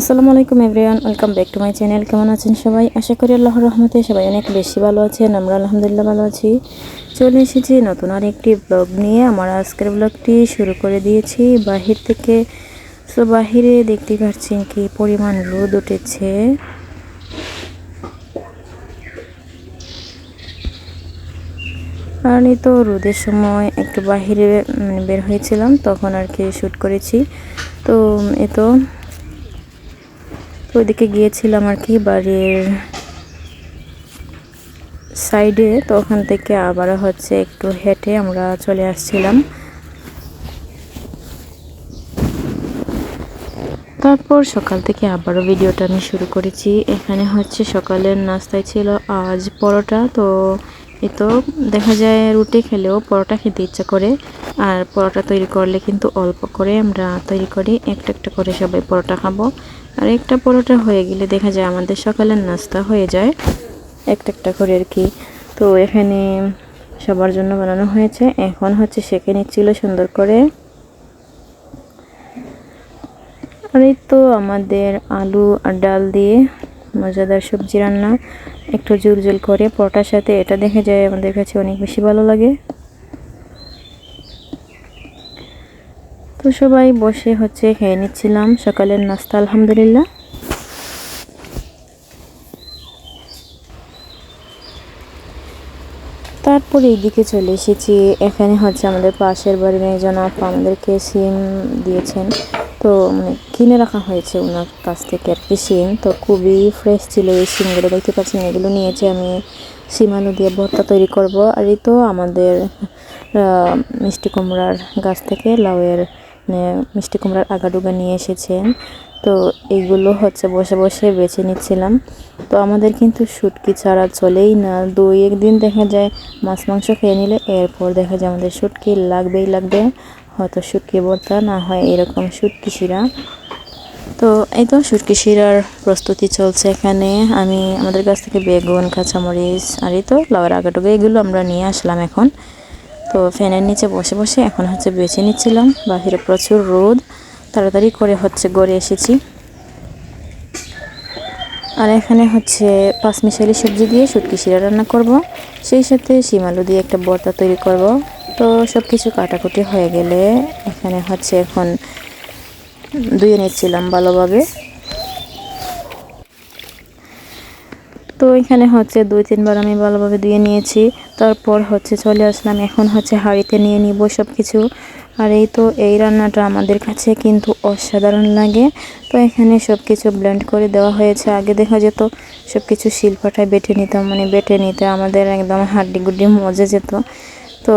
আসসালামু আলাইকুম everyone, welcome back to my channel. কেমন আছেন সবাই? আশা করি আল্লাহর রহমতে সবাই অনেক বেশি ভালো আছেন, আমরা আলহামদুলিল্লাহ ভালো আছি। চলে এসেছি নতুন আর একটি ব্লগ নিয়ে। আমার আজকের ব্লগটি শুরু করে দিয়েছি। বাহির থেকে, সো বাহিরে দেখতে পাচ্ছেন কি পরিমাণ রোদ উঠেছে। কারণ তো রোদের সময় একটু বাহিরে বের হয়েছিলাম, তখন আর কি শ্যুট করেছি। তো এ তো ওইদিকে গিয়েছিলাম আর কি বাড়ির সাইডে, তো ওখান থেকে আবার হচ্ছে একটু হেঁটে আমরা চলে আসছিলাম। তারপর সকাল থেকে আবারও ভিডিওটা আমি শুরু করেছি। এখানে হচ্ছে সকালের নাস্তায় ছিল আজ পরোটা, তো এ তো দেখা যায় রুটি খেলেও পরোটা খেতে ইচ্ছা করে। আর পরোটা তৈরি করলে কিন্তু অল্প করে আমরা তৈরি করি। একটা একটা করে সবাই পরোটা খাব। আর একটা পরোটা হয়ে গেলে দেখা যায় আমাদের সকালের নাস্তা হয়ে যায়। একটা একটা করে আর কি। তো এখানে সবার জন্য বানানো হয়েছে। এখন হচ্ছে সেঁকে নিচ্ছিল সুন্দর করে। আর এই তো আমাদের আলু আর ডাল দিয়ে মজাদার সবজি রান্না। একটু জুল জুল করে পরোটার সাথে, এটা দেখে যায় আমাদের কাছে অনেক বেশি ভালো লাগে। তো সবাই বসে হচ্ছে খেয়ে নিচ্ছিলাম। সকালের নাস্তা, আলহামদুলিল্লাহ। তারপরে এইদিকে চলে এসেছি। এখানে হচ্ছে আমাদের পাশের বাড়ির একজন আপা আমাদেরকে সিম দিয়েছেন। তো মানে কিনে রাখা হয়েছে ওনার কাছ থেকে আর কি সিম। তো খুবই ফ্রেশ ছিল এই সিমগুলো। দেখতে পাচ্ছেন, এগুলো নিয়েছে আমি। সিম আলু দিয়ে ভর্তা তৈরি করব। আর এই তো আমাদের মিষ্টি কুমড়ার গাছ থেকে লাউয়ের মিষ্টি কুমড়ার আগাডুগা নিয়ে এসেছেন। তো এইগুলো হচ্ছে বসে বসে বেছে নিচ্ছিলাম। তো আমাদের কিন্তু শুটকি ছাড়া চলেই না। দুই একদিন দেখা যায় মাছ মাংস খেয়ে নিলে এরপর দেখা যায় আমাদের শুটকি লাগবেই লাগবে। হয়তো শুটকি ভর্তা না হয় এরকম শুটকি শিরা। তো এই তো শুটকি শিরার প্রস্তুতি চলছে এখানে। আমি আমাদের কাছ থেকে বেগুন, কাঁচামরিচ, আর এই তো লাউয়ের আগাটুকু এগুলো আমরা নিয়ে আসলাম এখন। তো ফ্যানের নিচে বসে বসে এখন হচ্ছে বেছে নিচ্ছিলাম। বাহিরে প্রচুর রোদ। তাড়াতাড়ি করে হচ্ছে গড়ে এসেছি। আর এখানে হচ্ছে পাঁচমিশালি সবজি দিয়ে শুটকি শিরা রান্না করব। সেই সাথে শিম আলু দিয়ে একটা বর্তা তৈরি করব। তো সব কিছু কাটাকুটি হয়ে গেলে এখানে হচ্ছে এখন ধুয়ে নিচ্ছিলাম ভালোভাবে। তো এখানে হচ্ছে দুই, তিনবার আমি ভালোভাবে ধুয়ে নিয়েছি। তারপর হচ্ছে চলে আসলাম, এখন হচ্ছে হাঁড়িতে নিয়ে নিব সব কিছু আর এই তো, এই রান্নাটা আমাদের কাছে কিন্তু অসাধারণ লাগে। তো এখানে সব কিছু ব্লেন্ড করে দেওয়া হয়েছে। আগে দেখা যেত সব কিছু শিল্পাটায় বেটে নিতাম মানে বেটে নিতে আমাদের একদম হাড্ডি গুড্ডি মজে যেত। তো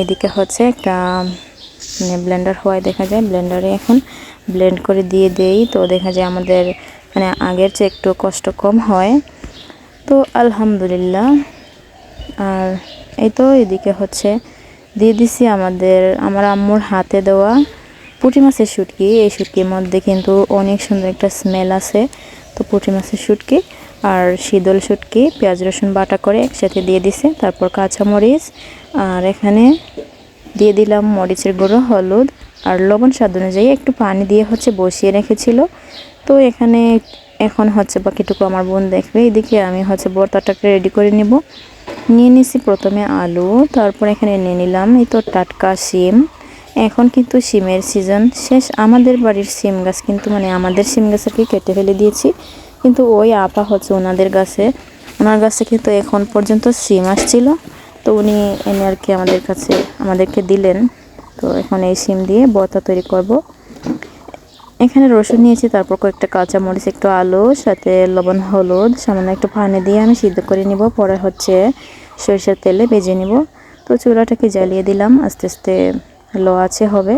এদিকে হচ্ছে একটা মানে ব্লেন্ডার হওয়ায় দেখা যায় ব্লেন্ডারে এখন ব্লেন্ড করে দিয়ে দেই। তো দেখা যায় আমাদের মানে আগের চেয়ে একটু কষ্ট কম হয়। তো আলহামদুলিল্লাহ। আর এই তো এদিকে হচ্ছে দিয়ে দিছি আমাদের, আমার আম্মুর হাতে দেওয়া পুঁটি মাছের শুটকি। এই শুটকির মধ্যে কিন্তু অনেক সুন্দর একটা স্মেল আছে। তো পুঁটি মাছের শুটকি আর শীতল শুটকি, পেঁয়াজ, রসুন বাটা করে একসাথে দিয়ে দিছে। তারপর কাঁচামরিচ আর এখানে দিয়ে দিলাম মরিচের গুঁড়ো, হলুদ আর লবণ স্বাদ অনুযায়ী একটু পানি দিয়ে হচ্ছে বসিয়ে রেখেছিল। তো এখানে এখন হচ্ছে বাকিটুকু আমার বোন দেখবে। এদিকে আমি হচ্ছে বর্তাটাকে রেডি করে নেব। নিয়ে নিছি প্রথমে আলু, তারপর এখানে নিয়ে নিলাম এই তো টাটকা শিম। এখন কিন্তু শিমের সিজন শেষ আমাদের বাড়ির সিম গাছ কিন্তু মানে আমাদের সিম গাছ আর কি কেটে ফেলে দিয়েছি। কিন্তু ওই আপা হচ্ছে ওনাদের গাছে। ওনার গাছে কিন্তু এখন পর্যন্ত সিম আসছিল। তো উনি এনে আর কি আমাদের কাছে, আমাদেরকে দিলেন। তো এখন এই সিম দিয়ে বতা তৈরি করব। এখানে রসুন নিয়েছি, তারপর কয়েকটা কাঁচা মরিচ একটু আলু, সাথে লবণ, হলুদ, সামান্য একটু পানি দিয়ে আমি সিদ্ধ করে নিব। পরে হচ্ছে সরিষার তেলে ভেজে নিব। তো চুলাটাকে জ্বালিয়ে দিলাম, আস্তে আস্তে লো আছে হবে।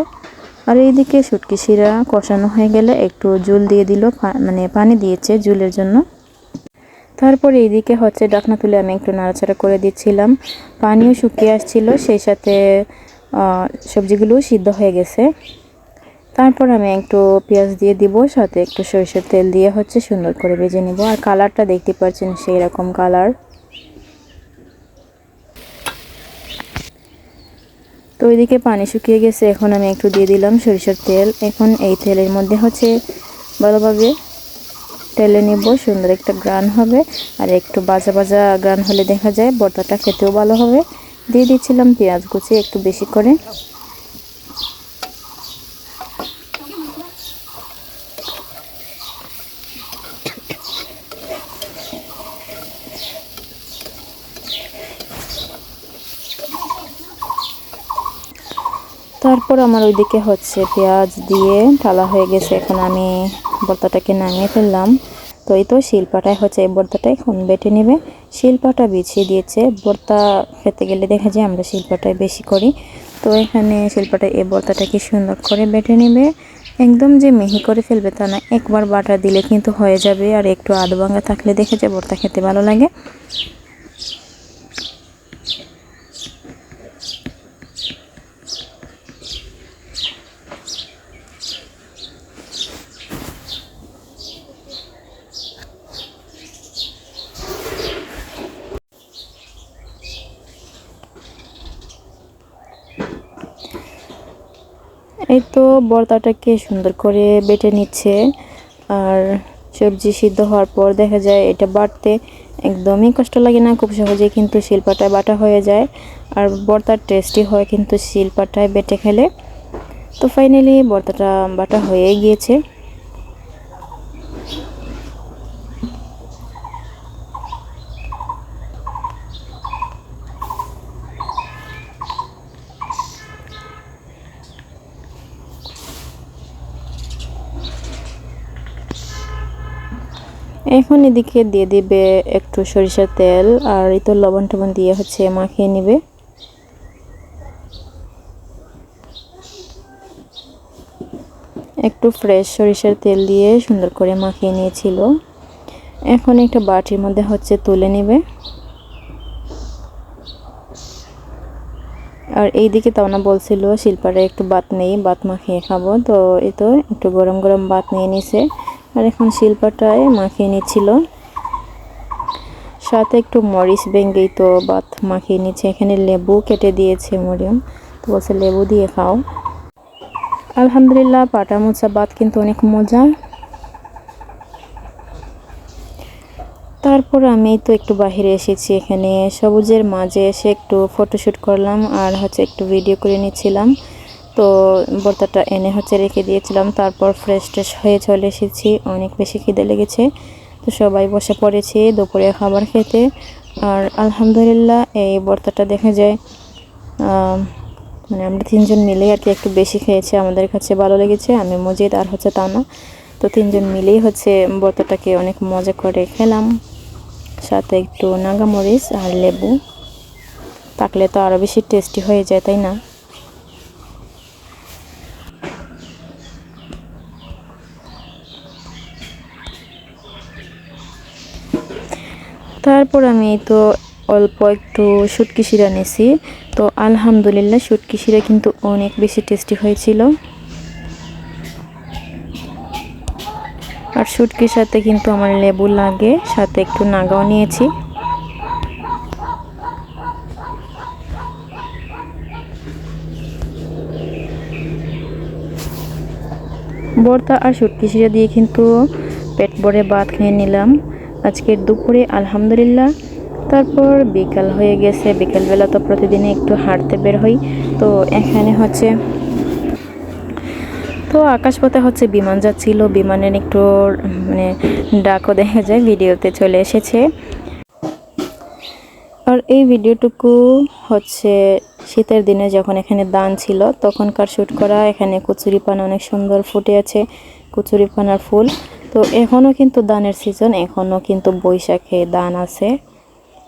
আর এইদিকে শুটকি শিরা কষানো হয়ে গেলে একটু জুল দিয়ে দিল মানে পানি দিয়েছে জুলের জন্য। তারপর এইদিকে হচ্ছে ডাকনা তুলে আমি একটু নাড়াচাড়া করে দিচ্ছিলাম। পানিও শুকিয়ে আসছিল, সেই সাথে সবজিগুলো সিদ্ধ হয়ে গেছে। তারপর আমি একটু পেঁয়াজ দিয়ে দিব, সাথে একটু সরিষার তেল দিয়ে হচ্ছে সুন্দর করে ভেজে নিব। আর কালারটা দেখতে পাচ্ছেন সেই রকম কালার। তো ওইদিকে পানি শুকিয়ে গেছে, এখন আমি একটু দিয়ে দিলাম সরিষার তেল। এখন এই তেলের মধ্যে হচ্ছে ভালোভাবে তেলে নিব, সুন্দর একটা গ্রান হবে। আর একটু বাজা বাজা গ্রান হলে দেখা যায় ভর্তাটা খেতেও ভালো হবে। দিয়ে দিচ্ছিলাম পেঁয়াজ কুচি একটু বেশি করে। তারপর আমার ওইদিকে হচ্ছে পেঁয়াজ দিয়ে ঢালা হয়ে গেছে। এখন আমি ভর্তাটাকে নামিয়ে ফেললাম। তো এই তো শিলপাটায় হচ্ছে এই ভর্তাটা এখন বেটে নেবে। শিলপাটা বিছিয়ে দিয়েছে। ভর্তা খেতে গেলে দেখা যায় আমরা শিলপাটায় বেশি করি। তো এখানে শিলপাটায় এই ভর্তাটাকে সুন্দর করে বেটে নেবে। একদম যে মিহি করে ফেলবে তা না, একবার বাটা দিলে কিন্তু হয়ে যাবে আর একটু আধ ভাঙা থাকলে দেখে যায় ভর্তা খেতে ভালো লাগে। এই তো বর্তাটাকে সুন্দর করে বেটে নিচ্ছে। আর সবজি সিদ্ধ হওয়ার পর দেখা যায় এটা বাটতে একদমই কষ্ট লাগে না, খুব সহজেই কিন্তু শিলপাটায় বাটা হয়ে যায়। আর বর্তার টেস্টি হয় কিন্তু শিলপাটায় বেটে খেলে। তো ফাইনালি বর্তাটা বাটা হয়ে গিয়েছে। এখন এদিকে দিয়ে দিবে একটু সরিষার তেল আর এই তো লবণ টবণ দিয়ে হচ্ছে মাখিয়ে নিবে। একটু ফ্রেশ সরিষার তেল দিয়ে সুন্দর করে মাখিয়ে নিয়েছিল। এখন একটা বাটির মধ্যে হচ্ছে তুলে নেবে। আর এই দিকে তাওনা বলছিল শিল্পারে একটু বাত নেই বাত মাখিয়ে খাব। তো এই তো একটু গরম গরম বাত নিয়ে নিছে। আর এখন শিল্পাটায় মাখিয়ে নিচ্ছিল। সাথে একটু মরিচ বেঙ্গেই তো বাত মাখিয়ে নিচ্ছে। এখানে লেবু কেটে দিয়েছে মরিয়ম। তো বলছে, লেবু দিয়ে খাও। আলহামদুলিল্লাহ পাটা মোচা বাত কিন্তু অনেক মজা। তারপর আমি তো একটু বাহিরে এসেছি এখানে। সবুজের মাঝে এসে একটু ফটোশ্যুট করলাম আর হচ্ছে একটু ভিডিও করে নিচ্ছিলাম। তো বর্তাটা এনে হচ্ছে রেখে দিয়েছিলাম। তারপর ফ্রেশ ট্রেশ হয়ে চলে এসেছি। অনেক বেশি খিদে লেগেছে। তো সবাই বসে পড়েছি দুপুরে খাবার খেতে। আর আলহামদুলিল্লাহ এই বর্তাটা দেখা যায় মানে আমরা তিনজন মিলেই আর কি একটু বেশি খেয়েছি। আমাদের কাছে ভালো লেগেছে, আমি মজিদ আর হচ্ছে তা না তো তিনজন মিলেই হচ্ছে বর্তাটাকে অনেক মজা করে খেলাম। সাথে একটু নাগামরিচ আর লেবু। থাকলে তো আরও বেশি টেস্টি হয়ে যায়, তাই না? তারপর আমি তো অল্প একটু শুটকি শিরা নিছি তো আলহামদুলিল্লাহ শুটকি শিরা কিন্তু অনেক বেশি টেস্টি হয়েছিল। আর শুটকির সাথে কিন্তু আমার লেবু লাগে, সাথে একটু নাগাও নিয়েছি। বর্তা আর শুটকি শিরা দিয়ে কিন্তু পেট ভরে ভাত খেয়ে নিলাম। আজকের দুপুরে আলহামদুলিল্লাহ। তারপর বিকাল হয়ে গেছে। বিকালবেলা তো প্রতিদিনে একটু হাঁটতে বের হই। তো এখানে হচ্ছে, তো আকাশপথে হচ্ছে বিমান যাচ্ছিল। বিমানের একটু মানে ডাকও দেখা যায়, ভিডিওতে চলে এসেছে। আর এই ভিডিওটুকু হচ্ছে শীতের দিনে যখন এখানে দান ছিল, তখনকার শ্যুট করা, এখানে কচুরি পান অনেক সুন্দর ফুটে আছে, কচুরি পানার ফুল। তো এখনও কিন্তু দানের সিজন এখনও কিন্তু বৈশাখে দান আছে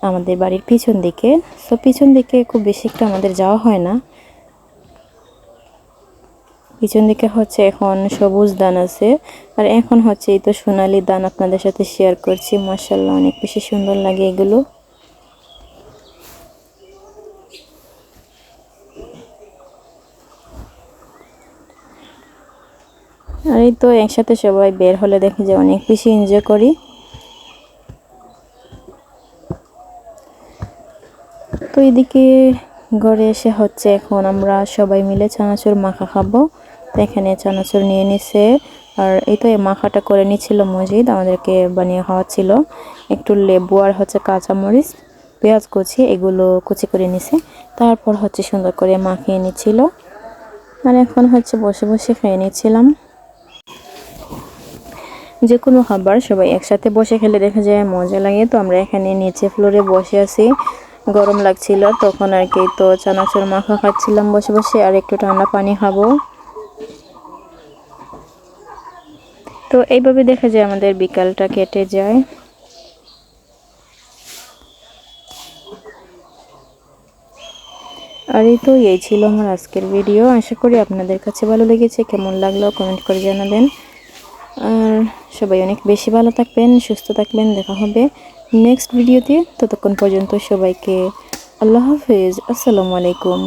আমাদের বাড়ির পিছন দিকে। তো পিছন দিকে খুব বেশি একটা আমাদের যাওয়া হয় না। পিছন দিকে হচ্ছে এখন সবুজ দান আছে। আর এখন হচ্ছে এই তো সোনালি দান আপনাদের সাথে শেয়ার করছি। মার্শাল্লাহ অনেক বেশি সুন্দর লাগে এগুলো। আর এই তো একসাথে সবাই বের হলে দেখি যে অনেক বেশি এনজয় করি। তো এদিকে ঘরে এসে হচ্ছে এখন আমরা সবাই মিলে চানাচুর মাখা খাব। তো এখানে চানাচুর নিয়ে নিছে। আর এই তো এই মাখাটা করে নিচ্ছিল মজিদ, আমাদেরকে বানিয়ে খাওয়াচ্ছিল একটু লেবু আর হচ্ছে কাঁচামরিচ, পেঁয়াজ কুচি, এগুলো কুচি করে নিছে। তারপর হচ্ছে সুন্দর করে মাখিয়ে নিচ্ছিল আর এখন হচ্ছে বসে বসে খেয়ে নিচ্ছিলাম যে কোনো খাবার সবাই একসাথে বসে খেলে দেখা যায় মজা লাগে। তো আমরা এখানে নিচে ফ্লোরে বসে আছি। গরম লাগছিল, তখন আর কি তো চানাচুর মাখা খাচ্ছিলাম বসে বসে আর একটু ঠান্ডা পানি খাব। তো এইভাবে দেখা যায় আমাদের বিকালটা কেটে যায়। আর এই তো এই ছিল আমার আজকের ভিডিও আশা করি আপনাদের কাছে ভালো লেগেছে। কেমন লাগল কমেন্ট করে জানাবেন। আর সবাই অনেক বেশি ভালো থাকবেন, সুস্থ থাকবেন, দেখা হবে নেক্সট ভিডিওতে ততক্ষণ পর্যন্ত সবাইকে আল্লাহ হাফেজ। আসসালামু আলাইকুম।